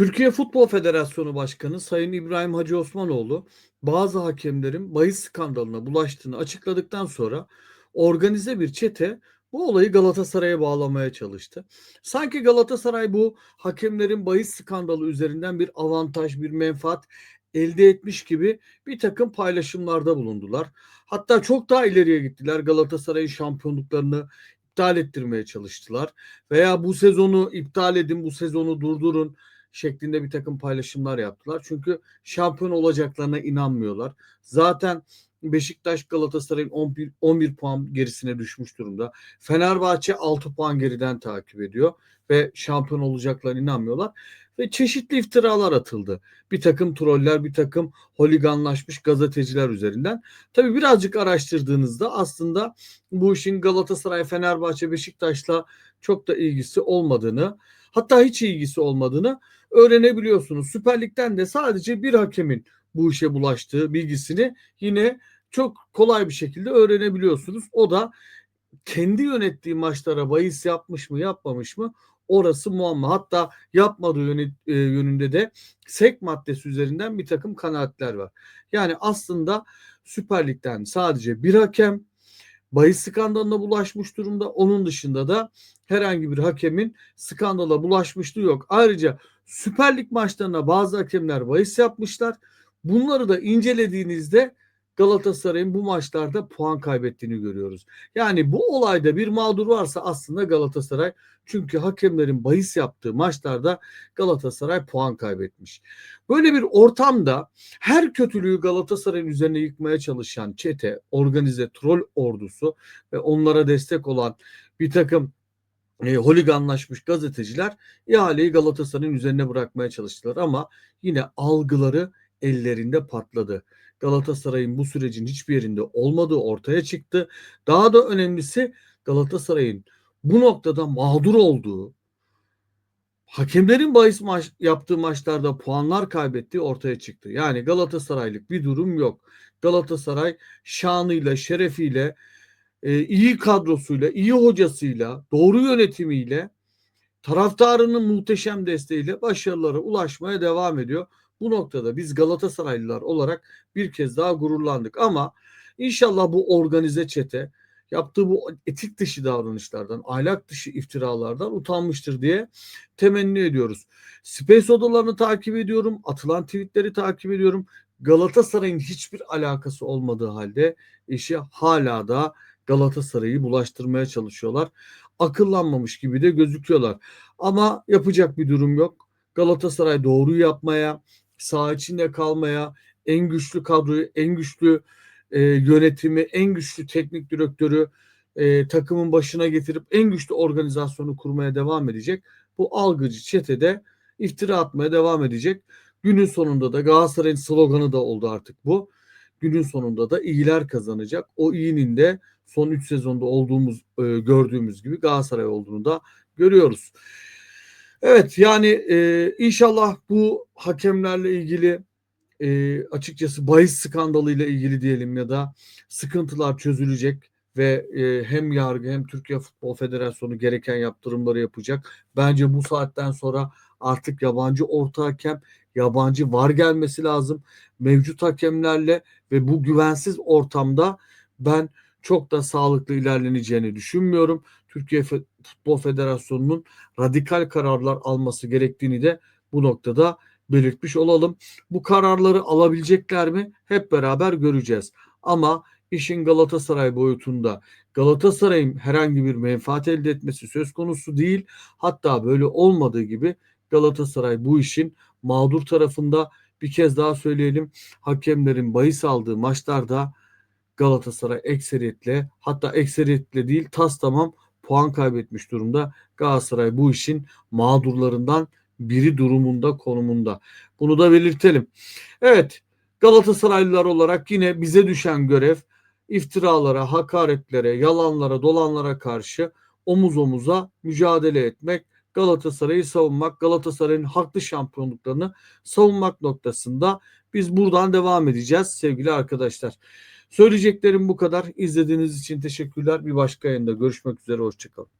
Türkiye Futbol Federasyonu Başkanı Sayın İbrahim Hacı Osmanoğlu bazı hakemlerin bahis skandalına bulaştığını açıkladıktan sonra organize bir çete bu olayı Galatasaray'a bağlamaya çalıştı. Sanki Galatasaray bu hakemlerin bahis skandalı üzerinden bir avantaj, bir menfaat elde etmiş gibi bir takım paylaşımlarda bulundular. Hatta çok daha ileriye gittiler. Galatasaray'ın şampiyonluklarını iptal ettirmeye çalıştılar. Veya bu sezonu iptal edin, bu sezonu durdurun şeklinde bir takım paylaşımlar yaptılar. Çünkü şampiyon olacaklarına inanmıyorlar. Zaten Beşiktaş Galatasaray'ın 11, 11 puan gerisine düşmüş durumda. Fenerbahçe 6 puan geriden takip ediyor ve şampiyon olacaklarına inanmıyorlar. Ve çeşitli iftiralar atıldı. Bir takım troller, bir takım holiganlaşmış gazeteciler üzerinden. Tabii birazcık araştırdığınızda aslında bu işin Galatasaray, Fenerbahçe, Beşiktaş'la çok da ilgisi olmadığını, hatta hiç ilgisi olmadığını öğrenebiliyorsunuz. Süper Lig'den de sadece bir hakemin bu işe bulaştığı bilgisini yine çok kolay bir şekilde öğrenebiliyorsunuz. O da kendi yönettiği maçlara bahis yapmış mı yapmamış mı orası muamma. Hatta yapmadığı e, yönünde de sek maddesi üzerinden bir takım kanaatler var. Yani aslında Süper Lig'den sadece bir hakem bahis skandalına bulaşmış durumda. Onun dışında da herhangi bir hakemin skandala bulaşmışlığı yok. Ayrıca Süper Lig maçlarına bazı hakemler bahis yapmışlar. Bunları da incelediğinizde Galatasaray'ın bu maçlarda puan kaybettiğini görüyoruz. Yani bu olayda bir mağdur varsa aslında Galatasaray çünkü hakemlerin bahis yaptığı maçlarda Galatasaray puan kaybetmiş. Böyle bir ortamda her kötülüğü Galatasaray'ın üzerine yıkmaya çalışan çete, organize troll ordusu ve onlara destek olan bir takım e, holiganlaşmış gazeteciler ihaleyi Galatasaray'ın üzerine bırakmaya çalıştılar ama yine algıları ellerinde patladı. Galatasaray'ın bu sürecin hiçbir yerinde olmadığı ortaya çıktı. Daha da önemlisi Galatasaray'ın bu noktada mağdur olduğu, hakemlerin bahis maç, yaptığı maçlarda puanlar kaybettiği ortaya çıktı. Yani Galatasaraylık bir durum yok. Galatasaray şanıyla, şerefiyle, e, iyi kadrosuyla, iyi hocasıyla, doğru yönetimiyle, taraftarının muhteşem desteğiyle başarılara ulaşmaya devam ediyor. Bu noktada biz Galatasaraylılar olarak bir kez daha gururlandık ama inşallah bu organize çete yaptığı bu etik dışı davranışlardan, ahlak dışı iftiralardan utanmıştır diye temenni ediyoruz. Space odalarını takip ediyorum, atılan tweetleri takip ediyorum. Galatasaray'ın hiçbir alakası olmadığı halde işi hala da Galatasaray'ı bulaştırmaya çalışıyorlar. Akıllanmamış gibi de gözüküyorlar. Ama yapacak bir durum yok. Galatasaray doğruyu yapmaya, sağ içinde kalmaya, en güçlü kadroyu, en güçlü e, yönetimi, en güçlü teknik direktörü e, takımın başına getirip en güçlü organizasyonu kurmaya devam edecek. Bu algıcı çetede iftira atmaya devam edecek. Günün sonunda da Galatasaray'ın sloganı da oldu artık bu. Günün sonunda da iyiler kazanacak. O iyinin de son 3 sezonda olduğumuz e, gördüğümüz gibi Galatasaray olduğunu da görüyoruz. Evet yani e, inşallah bu hakemlerle ilgili e, açıkçası bahis skandalıyla ilgili diyelim ya da sıkıntılar çözülecek ve e, hem yargı hem Türkiye Futbol Federasyonu gereken yaptırımları yapacak. Bence bu saatten sonra artık yabancı orta hakem, yabancı var gelmesi lazım. Mevcut hakemlerle ve bu güvensiz ortamda ben çok da sağlıklı ilerleneceğini düşünmüyorum. Türkiye Futbol Federasyonu'nun radikal kararlar alması gerektiğini de bu noktada belirtmiş olalım. Bu kararları alabilecekler mi? Hep beraber göreceğiz. Ama işin Galatasaray boyutunda Galatasaray'ın herhangi bir menfaat elde etmesi söz konusu değil. Hatta böyle olmadığı gibi Galatasaray bu işin mağdur tarafında bir kez daha söyleyelim. Hakemlerin bahis aldığı maçlarda Galatasaray ekseriyetle hatta ekseriyetle değil tas tamam puan kaybetmiş durumda. Galatasaray bu işin mağdurlarından biri durumunda konumunda. Bunu da belirtelim. Evet Galatasaraylılar olarak yine bize düşen görev iftiralara, hakaretlere, yalanlara, dolanlara karşı omuz omuza mücadele etmek, Galatasaray'ı savunmak, Galatasaray'ın haklı şampiyonluklarını savunmak noktasında biz buradan devam edeceğiz sevgili arkadaşlar. Söyleyeceklerim bu kadar. İzlediğiniz için teşekkürler. Bir başka yayında görüşmek üzere. Hoşçakalın.